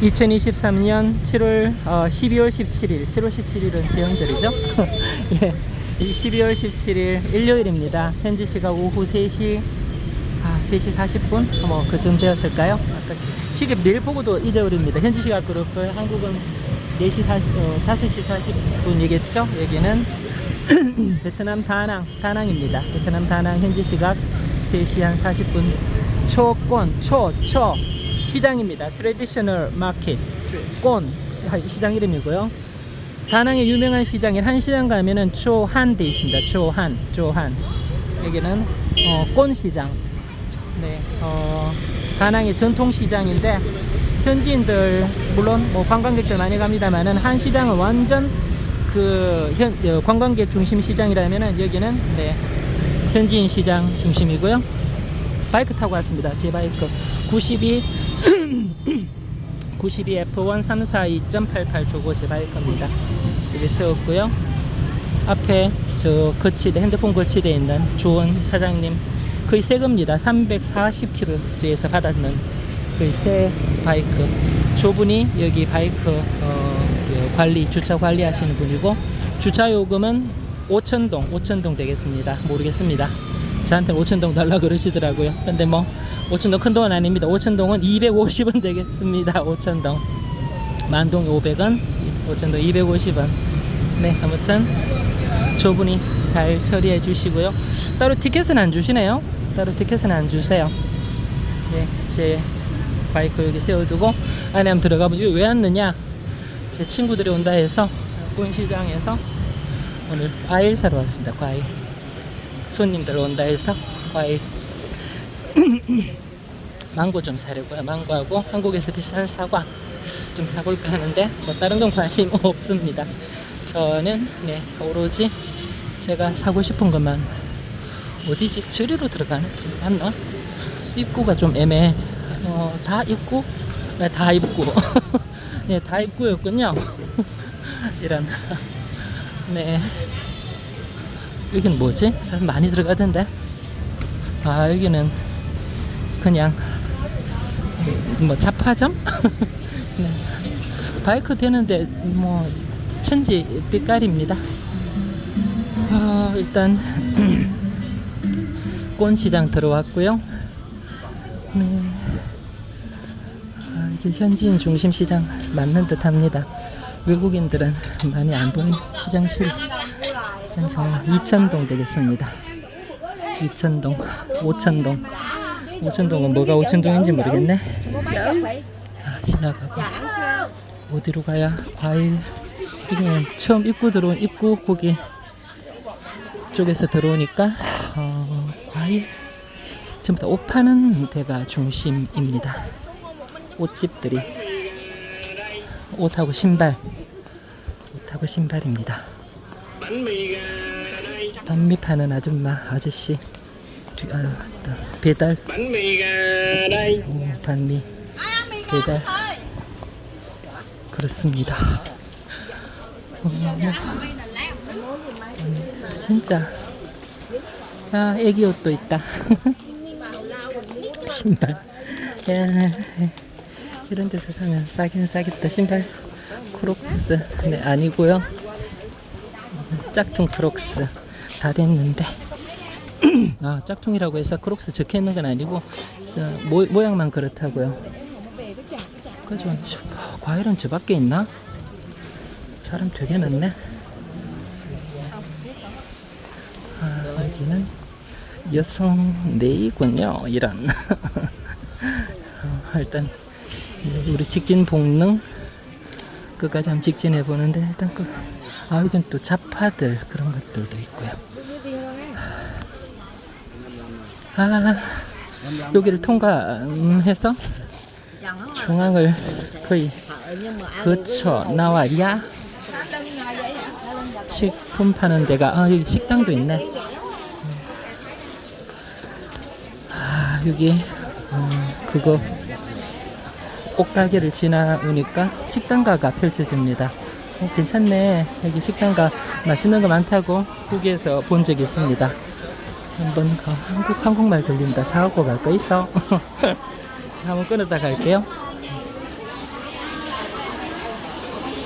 2023년 7월 어, 12월 17일. 7월 17일은 제형들이죠? 예, 이 12월 17일 일요일입니다. 현지 시각 오후 3시 아, 3시 40분? 뭐 그쯤 되었을까요? 아까 시- 시계 내일 보고도 잊어버립니다. 현지 시각 그렇고요 한국은 4시 40, 어, 5시 40분이겠죠? 여기는 베트남 다낭 다낭입니다. 베트남 다낭 현지 시각 3시 한 40분. 초권 초초 시장입니다. 트레디셔널 마켓 꼰 시장 이름이고요. 다낭의 유명한 시장인 한 시장 가면은 초한 돼 있습니다. 초한 초한 여기는 어, 꼰 시장. 네, 어, 다낭의 전통 시장인데 현지인들 물론 뭐 관광객들 많이 갑니다만은 한 시장은 완전 그 현, 어, 관광객 중심 시장이라면은 여기는 네 현지인 시장 중심이고요. 바이크 타고 왔습니다. 제 바이크 92 92 F1 342.88 주고 제 바이크입니다. 여기 세웠고요. 앞에 저 거치대 핸드폰 거치대 있는 조원 사장님 거의 새 겁니다. 340km 저에서 받았는 거의 새 바이크. 저분이 여기 바이크 어, 그 관리 주차 관리 하시는 분이고 주차 요금은 5천동 5천동 되겠습니다. 모르겠습니다. 저한테는 5천동 달라 그러시더라고요. 근데 뭐 5천동 큰 돈은 아닙니다. 5천동은 250원 되겠습니다. 5천동 만동 500원 5천동 250원 네 아무튼 저분이 잘 처리해 주시고요. 따로 티켓은 안 주시네요. 따로 티켓은 안 주세요. 네, 제 바이크 여기 세워두고 안에 한번 들어가 보죠. 왜 왔느냐? 제 친구들이 온다 해서 꾼시장에서 오늘 과일 사러 왔습니다. 과일. 손님들 온다 해서 과일 망고 좀 사려고요. 망고하고 한국에서 비싼 사과 좀 사볼까 하는데 뭐 다른 건 관심 없습니다. 저는 네 오로지 제가 사고 싶은 것만 어디지? 저리로 들어가는 맞나? 입구가 좀 애매해. 어, 다 입구? 네, 다 입구. 네, 다 입구였군요. 이런. 네. 여기는 뭐지? 사람 많이 들어가던데. 아, 여기는 그냥 뭐 잡화점? 네. 바이크 되는데 뭐 천지 빛깔입니다. 아, 일단 꼰시장 들어왔고요. 네. 아, 이게 현지인 중심 시장 맞는 듯합니다. 외국인들은 많이 안 보이는 화장실. 화장실 2천동 되겠습니다. 2천동, 5천동. 5천동은 뭐가 5천동인지 모르겠네. 아, 지나가고. 어디로 가야? 과일. 여기는 처음 입구 들어온 입구 거기 쪽에서 들어오니까 어, 과일. 전부 다 옷 파는 데가 중심입니다. 옷집들이. 옷하고 신발. 옷하고 신발입니다. 단미 파는 아줌마 아저씨 뒤- 아, 또 배달? 오, 단미. 배달? 그렇습니다. 어, 음, 진짜. 아 애기 옷도 있다. 신발. 야, 이런 데서 사면 싸긴 싸겠다 신발. 크록스. 네 아니고요. 짝퉁 크록스. 다 됐는데 아 짝퉁이라고 해서 크록스 적혀 있는 건 아니고 저 모, 모양만 그렇다고요. 그죠? 어, 과일은 저 밖에 있나? 사람 되게 많네. 아 여기는 여성 네이군요 이런. 어, 일단 우리 직진 복능 끝까지 한번 직진해 보는데 일단 그 아, 여긴 또 잡화들 그런 것들도 있고요. 아, 여기를 통과해서 중앙을 거의 거쳐 나와야 식품 파는 데가 아 여기 식당도 있네. 아 여기 음, 그거 옷가게를 지나오니까 식당가가 펼쳐집니다. 어, 괜찮네. 여기 식당가 맛있는 거 많다고 후기에서 본 적이 있습니다. 한번 가- 한국 한국말 들린다 사갖고 갈 거 있어. 한번 끊었다 갈게요.